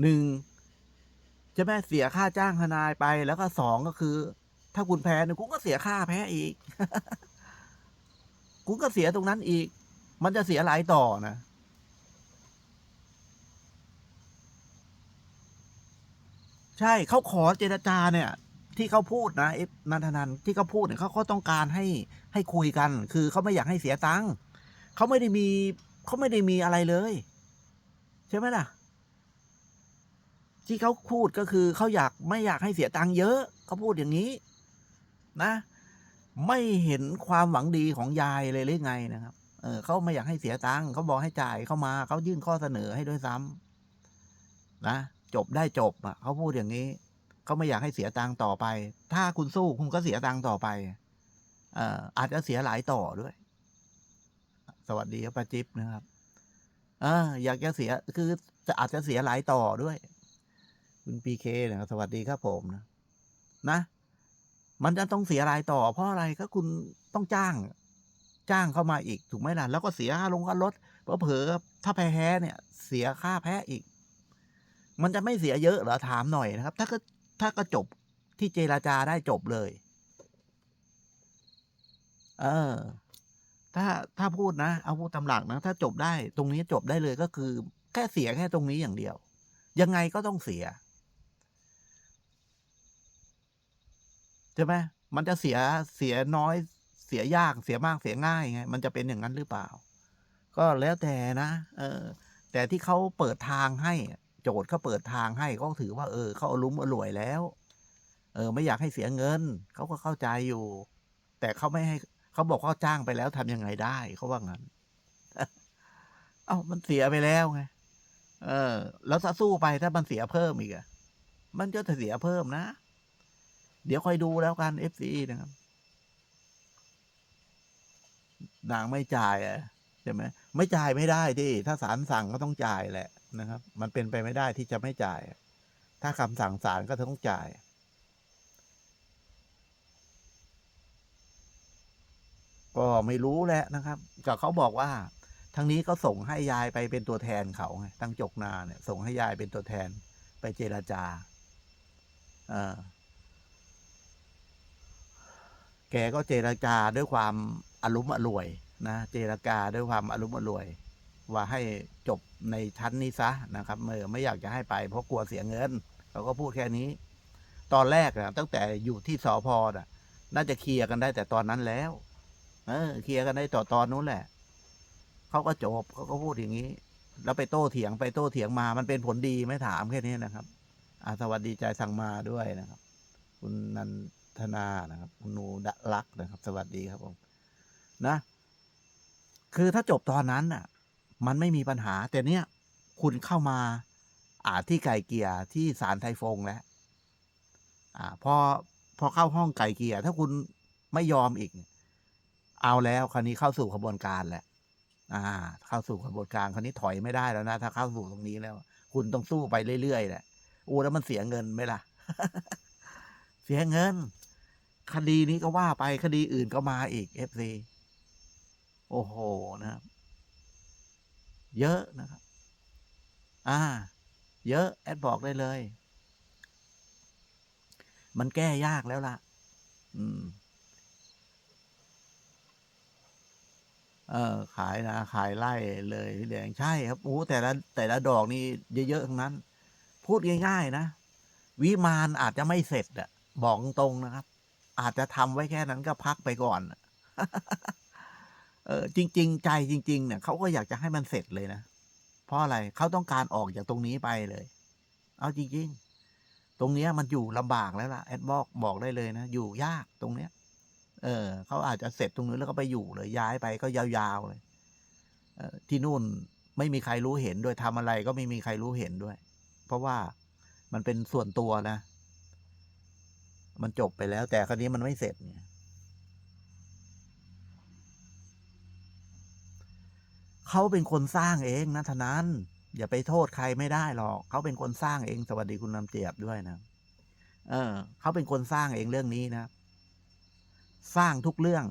หนึ่งใช่ไหมเสียค่าจ้างทนายไปแล้วก็สองก็คือ ถ้าคุณแพ้เนี่ยคุณก็เสียค่าแพ้อีก คุณก็เสียตรงนั้นอีก มันจะเสียหลายต่อนะใช่เขาขอเจรจาเนี่ย ที่เขาพูดนะเอฟนันทนันที่เขาพูดเนี่ยเขาเขาต้องการให้ให้คุยกัน คือเขาไม่อยากให้เสียตังค์เขาไม่ได้มีเขาไม่ได้มีอะไรเลย ใช่ไหมล่ะ ที่เขาพูดก็คือเขาอยากไม่อยากให้เสียตังค์เยอะเขาพูดอย่างนี้ นะ ไม่เห็นความหวังดีของยายเลยหรือไงนะครับ เออเขาไม่อยากให้เสียตังค์เขาบอกให้จ่ายเข้ามาเขายื่นข้อเสนอให้ด้วยซ้ำนะจบได้จบอะเขาพูดอย่างนี้เขาไม่อยากให้เสียตังค์ต่อไป ถ้าคุณสู้คุณก็เสียตังค์ต่อไปเอ่ออาจจะเสียหลายต่อด้วย สวัสดีครับป้าจิ๊บนะครับ เอออยากจะเสียคือจะอาจจะเสียหลายต่อด้วย คุณพีเคนะสวัสดีครับผมนะนะ มันจะต้องเสียรายต่อ เพราะอะไรก็คุณต้องจ้าง จ้างเข้ามาอีกถูกไหมล่ะ แล้วก็เสียค่าลงค่ารถเผลอถ้าแพ้เนี่ย เสียค่าแพ้อีก มันจะไม่เสียเยอะเหรอถามหน่อยนะครับ ถ้าก็ถ้าก็จบที่เจราจาได้จบเลย เออ ถ้าถ้าพูดนะเอาพูดตำหลักนะถ้าจบได้ ตรงนี้จบได้เลยก็คือ แค่เสียแค่ตรงนี้อย่างเดียว ยังไงก็ต้องเสีย ใช่ไหมมันจะเสียเสียน้อยเสียยากเสียมากเสียง่ายไงมันจะเป็นอย่างนั้นหรือเปล่า ก็แล้วแต่นะ เออ แต่ที่เขาเปิดทางให้ โจทย์เขาเปิดทางให้ก็ถือว่า เออเขาอารมณ์อร่วยแล้ว เออ ไม่อยากให้เสียเงินเขาก็เข้าใจอยู่ แต่เขาไม่ให้เขาบอกเขาจ้างไปแล้วทำยังไงได้เขาว่างั้นเอ้ามันเสียไปแล้วไงเออ แล้วถ้าสู้ไปถ้ามันเสียเพิ่มอีกอะมันก็จะเสียเพิ่มนะ เดี๋ยวคอยดูแล้วกัน FC นะครับนางไม่จ่ายอะใช่ไหมไม่จ่ายไม่ได้ที่ถ้าศาลสั่งก็ต้องจ่ายแหละนะครับ มันเป็นไปไม่ได้ที่จะไม่จ่าย ถ้าคำสั่งศาลก็ต้องจ่ายก็ไม่รู้แหละนะครับก็เขาบอกว่าทางนี้ก็ส่งให้ยายไปเป็นตัวแทนเขาไงตั้งจกนาเนี่ย ส่งให้ยายเป็นตัวแทนไปเจราจา เออ แกก็เจรจาด้วยความอารมณ์อร่วยนะ เจรจาด้วยความอารมณ์อร่วย ว่าให้จบในชั้นนี้ซะนะครับเมื่อไม่อยากจะให้ไปเพราะกลัวเสียเงินเขาก็พูดแค่นี้ ตอนแรกนะตั้งแต่อยู่ที่สอพอะ น่าจะเคลียร์กันได้แต่ตอนนั้นแล้ว เออเคลียร์กันได้ต่อตอนนู้นแหละเขาก็จบเขาก็พูดอย่างนี้ แล้วไปโต้เถียงไปโต้เถียงมา มันเป็นผลดีไม่ถามแค่นี้นะครับอาสวัสดีใจสั่งมาด้วยนะครับ คุณนัน ธนานะครับคุณนูดะลักนะครับ สวัสดีครับผมนะ คือถ้าจบตอนนั้นน่ะ มันไม่มีปัญหา แต่เนี้ยคุณเข้ามาอ่าที่ไก่เกียร์ที่ศาลไทยฟงแล้วอ่าพอพอเข้าห้องไก่เกียร์ถ้าคุณไม่ยอมอีก เอาแล้วคราวนี้เข้าสู่ขบวนการแหละ อ่า เข้าสู่ขบวนการคราวนี้ถอยไม่ได้แล้วนะถ้าเข้าสู่ตรงนี้แล้ว คุณต้องสู้ไปเรื่อยๆแหละอู้แล้วมันเสียเงินไหมล่ะ เสียเงิน คดีนี้ก็ว่าไปคดีอื่นก็มาอีกเอฟซีโอ้โหนะครับ เยอะนะครับ อ่า เยอะ แอดบอกได้เลย มันแก้ยากแล้วล่ะ อืม เออ ขายนะ ขายไล่เลยพี่แดงใช่ครับโอ้แต่ละแต่ละดอกนี่เยอะๆทั้งนั้น พูดง่าย ๆ นะวิมานอาจจะไม่เสร็จอะ บอกตรงนะครับ อาจจะทำไว้แค่นั้นก็พักไปก่อน เออจริง ๆ ใจจริง ๆ เนี่ยเขาก็อยากจะให้มันเสร็จเลยนะ เพราะอะไรเขาต้องการออกจากตรงนี้ไปเลย เอาจริง ๆ ตรงเนี้ยมันอยู่ลำบากแล้วล่ะแอดบอกบอกได้เลยนะ อยู่ยากตรงเนี้ย เออเขาอาจจะเสร็จตรงนู้แล้วก็ไปอยู่เลยย้ายไปก็ยาวๆเลยเออที่นู่นไม่มีใครรู้เห็นด้วยทำอะไรก็ไม่มีใครรู้เห็นด้วย เพราะว่ามันเป็นส่วนตัวนะ มันจบไปแล้ว แต่คราวนี้มันไม่เสร็จเนี่ยเขาเป็นคนสร้างเองนะทนั้น อย่าไปโทษใครไม่ได้หรอกเขาเป็นคนสร้างเองสวัสดีคุณนำเจียบด้วยนะเออเขาเป็นคนสร้างเองเรื่องนี้นะ สร้างทุกเรื่อง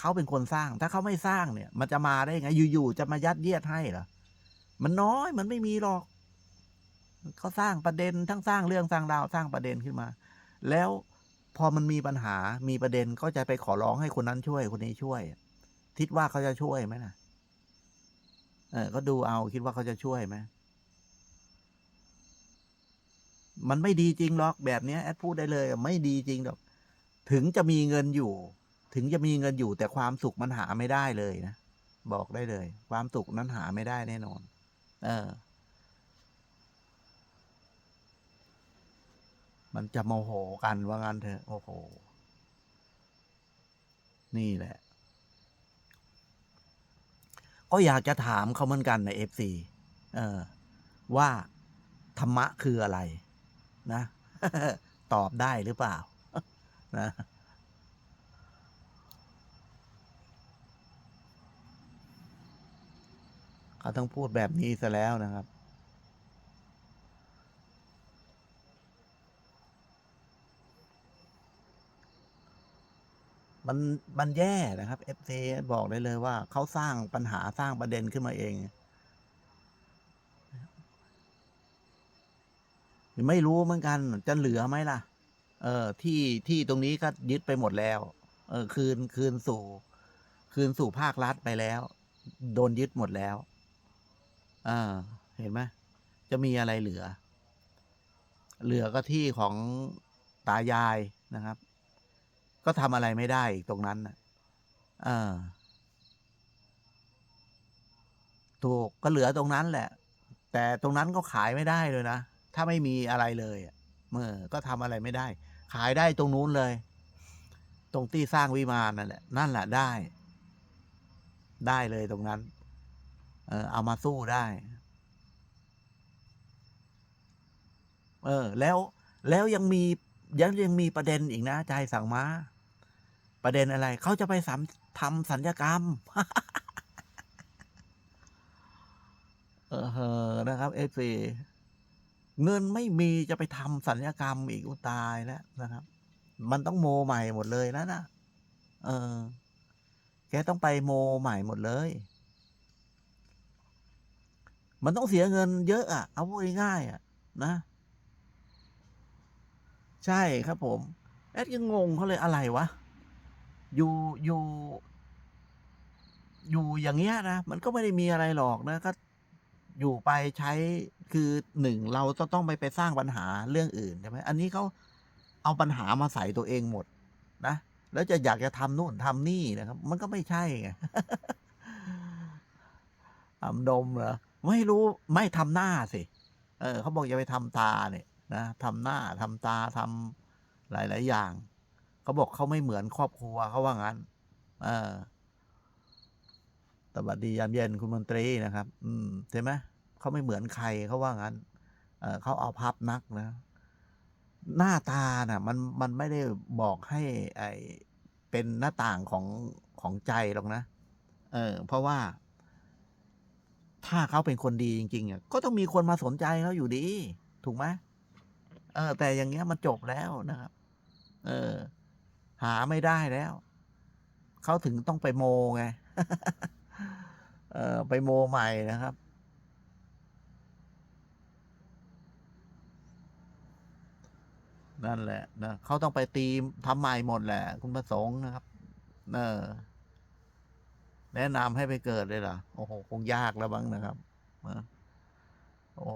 เขาเป็นคนสร้าง ถ้าเขาไม่สร้างเนี่ย มันจะมาได้ไง อยู่ๆจะมายัดเยียดให้เหรอมันน้อยมันไม่มีหรอกเขาสร้างประเด็นทั้งสร้างเรื่องสร้างราวสร้างประเด็นขึ้นมา แล้ว พอมันมีปัญหามีประเด็นก็จะไปขอร้องให้คนนั้นช่วยคนนี้ช่วย คิดว่าเขาจะช่วยไหมนะเออ ก็ดูเอาคิดว่าเขาจะช่วยไหมมันไม่ดีจริงหรอกแบบเนี้ยแอดพูดได้เลย ไม่ดีจริงหรอก ถึงจะมีเงินอยู่ ถึงจะมีเงินอยู่แต่ความสุขมันหาไม่ได้เลยนะ บอกได้เลย ความสุขนั้นหาไม่ได้แน่นอน เออ มันจะโมโหกันว่างั้นเถอะโอ้โห นี่แหละ ก็อยากจะถามเขาเหมือนกันในเอฟซีเออ ว่าธรรมะคืออะไร นะ ตอบได้หรือเปล่า นะเขาต้องพูดแบบนี้ซะแล้วนะครับ มันมันแย่นะครับเอฟซีบอกได้เลยว่าเขาสร้างปัญหาสร้างประเด็นขึ้นมาเองไม่รู้เหมือนกัน จะเหลือไหมล่ะ เออ ที่ที่ตรงนี้ก็ยึดไปหมดแล้ว เออ คืนคืนสู่ คืนสู่ภาครัฐไปแล้ว โดนยึดหมดแล้วเอ่าเห็นไหมจะมีอะไรเหลือ เหลือก็ที่ของตายายนะครับ ก็ทำอะไรไม่ได้อีกตรงนั้นเออถูกก็เหลือตรงนั้นแหละ แต่ตรงนั้นก็ขายไม่ได้เลยนะ ถ้าไม่มีอะไรเลยเมื่อก็ทำอะไรไม่ได้ ขายได้ตรงนู้นเลย ตรงที่สร้างวิมานนั่นแหละ นั่นแหละได้ ได้เลยตรงนั้น เออ เอามาสู้ได้ เออ แล้วแล้วยังมี ยังยังมีประเด็นอีกนะใจสั่งมา ประเด็นอะไร เขาจะไปสามทำสัญญกรรม เออเฮอนะครับเอฟซีเงินไม่มีจะไปทำสัญญกรรมอีกอตายแล้วนะครับ มันต้องโมใหม่หมดเลยนะนะเออ แกต้องไปโมใหม่หมดเลย มันต้องเสียเงินเยอะอะ เอาง่ายๆอะ นะ ใช่ครับผม แอดยังงงเขาเลยอะไรวะ อยู่อยู่ อยู่อย่างเงี้ยนะ มันก็ไม่ได้มีอะไรหรอกนะก็อยู่ไปใช้คือหนึ่งเราจะต้องไปไปสร้างปัญหาเรื่องอื่นใช่ไหมอันนี้เขาเอาปัญหามาใส่ตัวเองหมด นะ แล้วจะอยากจะทำนู่นทำนี่นะครับ มันก็ไม่ใช่ไงทำดมเหรอไม่รู้ไม่ทำหน้าสิ เออเขาบอกอย่าไปทำตาเนี่ย นะทำหน้าทำตาทำหลาย ๆ อย่างเขาบอกเขาไม่เหมือนครอบครัวเขาว่างั้นเออสวัสดียามเย็นคุณมนตรีนะครับ อืมใช่ไหมเขาไม่เหมือนใครเขาว่างั้นเออเขาเอาพับนักนะ หน้าตาน่ะ มันมันไม่ได้บอกให้ไอเป็นหน้าต่างของของใจหรอกนะ เออ เพราะว่า ถ้าเขาเป็นคนดีจริงๆอะก็ต้องมีคนมาสนใจเขาอยู่ดี ถูกไหม เออ แต่อย่างเงี้ยมันจบแล้วนะครับ เออ หาไม่ได้แล้ว เขาถึงต้องไปโมไง เออ ไปโมใหม่นะครับ นั่นแหละนะเขาต้องไปตีทำใหม่หมดแหละ คุณประสงค์นะครับ เออ แนะนำให้ไปเกิดเลยเหรอ โอ้โห คงยากแล้วบ้างนะครับนะโอ้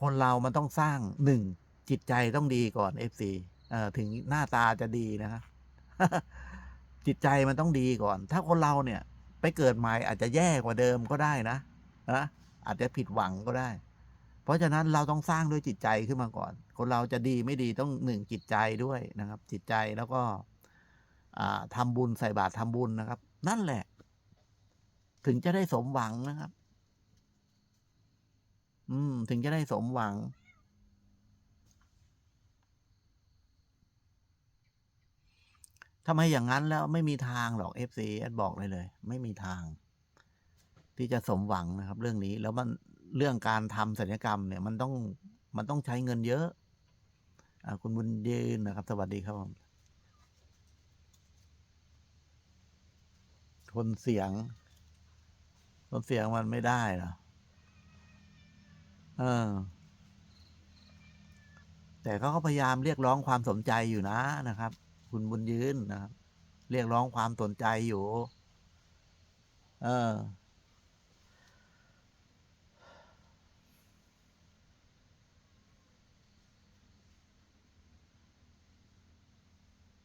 คนเรามันต้องสร้างหนึ่ง จิตใจต้องดีก่อนเอฟซีเอ่อถึงหน้าตาจะดีนะครับจิตใจมันต้องดีก่อน ถ้าคนเราเนี่ย ไปเกิดใหม่อาจจะแย่กว่าเดิมก็ได้นะนะอาจจะผิดหวังก็ได้ เพราะฉะนั้นเราต้องสร้างด้วยจิตใจขึ้นมาก่อน คนเราจะดีไม่ดีต้องหนึ่งจิตใจด้วยนะครับ จิตใจแล้วก็อ่าทำบุญใส่บาตรทำบุญนะครับ นั่นแหละ ถึงจะได้สมหวังนะครับ อืม ถึงจะได้สมหวัง ถ้าไมอย่างนั้นแล้วไม่มีทางหรอกเอฟซีแอดบอกเลยเลย ไม่มีทาง ที่จะสมหวังนะครับ เรื่องนี้แล้วมันเรื่องการทำศัลยกรรมเนี่ย มันต้องมันต้องใช้เงินเยอะอ่าคุณบุญยืนนะครับ สวัสดีครับผมทนเสียงทนเสียงมันไม่ได้เหรอเออ แต่เขาก็พยายามเรียกร้องความสนใจอยู่นะนะครับ คุณบุญยืนนะครับ เรียกร้องความสนใจอยู่ เออ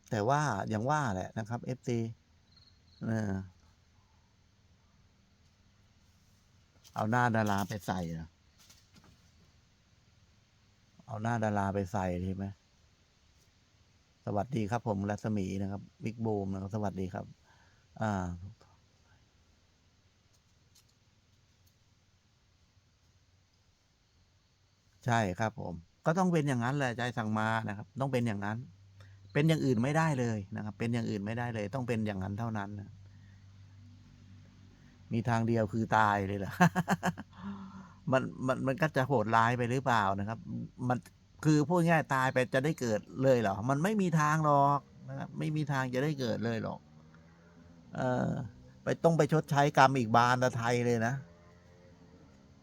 แต่ว่าอย่างว่าแหละนะครับ FC เออเอาหน้าดาราไปใส่เอาหน้าดาราไปใส่ใช่ไหม สวัสดีครับ ผมรัศมีนะครับบิ๊กบูมนะครับสวัสดีครับ อ่าใช่ครับผม ก็ต้องเป็นอย่างนั้นแหละใจสั่งมานะครับ ต้องเป็นอย่างนั้น เป็นอย่างอื่นไม่ได้เลยนะครับ เป็นอย่างอื่นไม่ได้เลย ต้องเป็นอย่างนั้นเท่านั้นนะมีทางเดียวคือตายเลยเหรอมันมันมันก็จะโหดร้ายไปหรือเปล่านะครับ มัน คือพูดง่ายตายไปจะได้เกิดเลยเหรอ มันไม่มีทางหรอกนะครับไม่มีทางจะได้เกิดเลยหรอก เออไปต้องไปชดใช้กรรมอีกบานตะไทยเลยนะ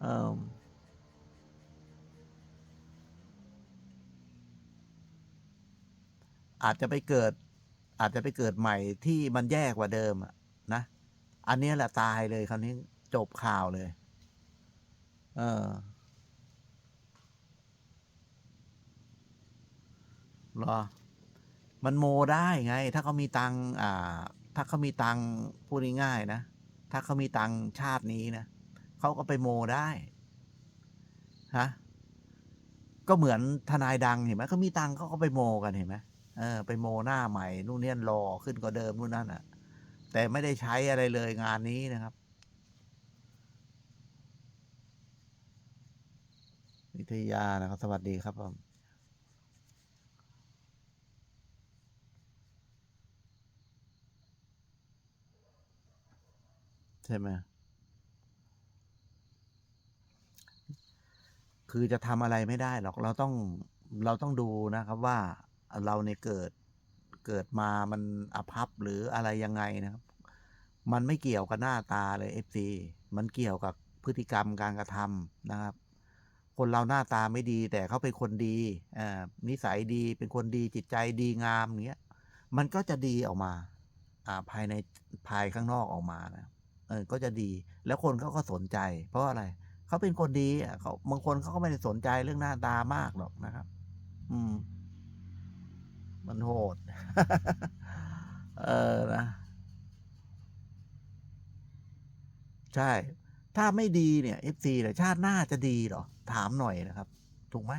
เอออาจจะไปเกิด อาจจะไปเกิดใหม่ที่มันแย่กว่าเดิมอะนะ อันนี้แหละตายเลยคราวนี้จบข่าวเลย เออ เหรอ มันโมได้ไง ถ้าเขามีตังอ่า ถ้าเขามีตังพูดง่ายๆนะ ถ้าเขามีตังชาตินี้นะเขาก็ไปโมได้ฮะก็เหมือนทนายดังเห็นไหมเขามีตังเขาก็ไปโมกันเห็นไหมเออไปโมหน้าใหม่นู่นเนี่ยรอขึ้นกว่าเดิมนู่นนั่นอะ แต่ไม่ได้ใช้อะไรเลยงานนี้นะครับ วิทยานะครับ สวัสดีครับผม ใช่ไหมคือจะทำอะไรไม่ได้หรอกเราต้องเราต้องดูนะครับว่าเราเนี่ยเกิดเกิดมามันอภัพหรืออะไรยังไงนะครับ มันไม่เกี่ยวกับหน้าตาเลยเอฟซีมันเกี่ยวกับพฤติกรรมการกระทำนะครับ คนเราหน้าตาไม่ดี แต่เขาเป็นคนดีอ่านิสัยดีเป็นคนดีจิตใจดีงามเงี้ย มันก็จะดีออกมาอ่าภายในภายข้างนอกออกมานะ เออก็จะดี แล้วคนเขาก็สนใจ เพราะอะไรเขาเป็นคนดีเขาบางคนเขาก็ไม่ได้สนใจเรื่องหน้าตามากหรอกนะครับ อืม มันโหด เออนะใช่ ถ้าไม่ดีเนี่ยเอฟซีเนี่ยชาติหน้าจะดีหรอ ถามหน่อยนะครับ ถูกไหม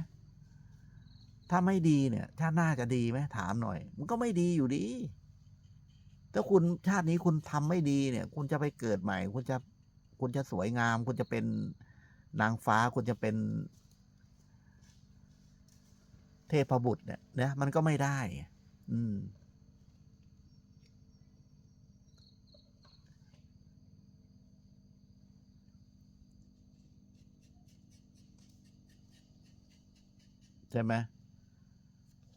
ถ้าไม่ดีเนี่ย ชาติหน้าจะดีไหมถามหน่อย มันก็ไม่ดีอยู่ดี ถ้าคุณชาตินี้คุณทำไม่ดีเนี่ย คุณจะไปเกิดใหม่ คุณจะคุณจะสวยงาม คุณจะเป็นนางฟ้า คุณจะเป็น เทพบุตรเนี่ยนะมันก็ไม่ได้ อืม ใช่ไหม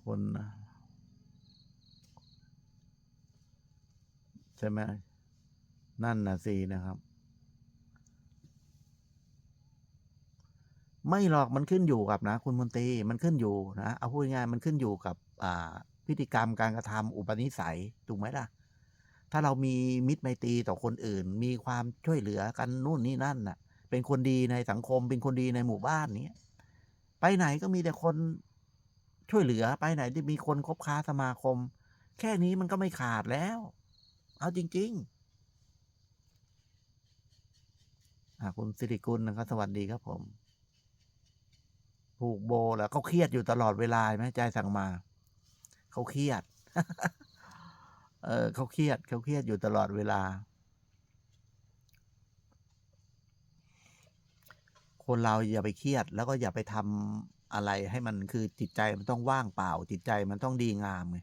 คนนะ ใช่ไหมนั่นนะสินะครับ ไม่หรอกมันขึ้นอยู่กับนะ คุณมนตรีมันขึ้นอยู่นะเอาพูดง่ายๆมันขึ้นอยู่กับพฤติกรรมการกระทำอุปนิสัยถูกไหมล่ะ ถ้าเรามีมิตรไมตรีต่อคนอื่น มีความช่วยเหลือกันนู่นนี่นั่นน่ะ เป็นคนดีในสังคม เป็นคนดีในหมู่บ้านนี้ไปไหนก็มีแต่คนช่วยเหลือไปไหนที่มีคนคบค้าสมาคม แค่นี้มันก็ไม่ขาดแล้ว เอาจริง ๆ คุณสิริกุลนะครับ สวัสดีครับผม ผูกโบแล้วเขาเครียดอยู่ตลอดเวลาไหมใจสั่งมา เขาเครียด เออเขาเครียดเขาเครียดอยู่ตลอดเวลา คนเราอย่าไปเครียด แล้วก็อย่าไปทำอะไรให้มันคือจิตใจมันต้องว่างเปล่า จิตใจมันต้องดีงามไง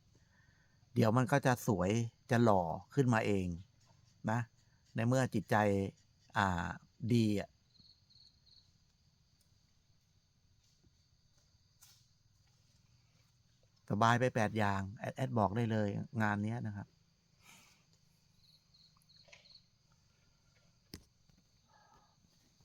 เดี๋ยวมันก็จะสวยจะหล่อขึ้นมาเองนะ ในเมื่อจิตใจอ่าดีอะสบายไปแปดอย่าง แอดแอดบอกได้เลยงานนี้นะครับ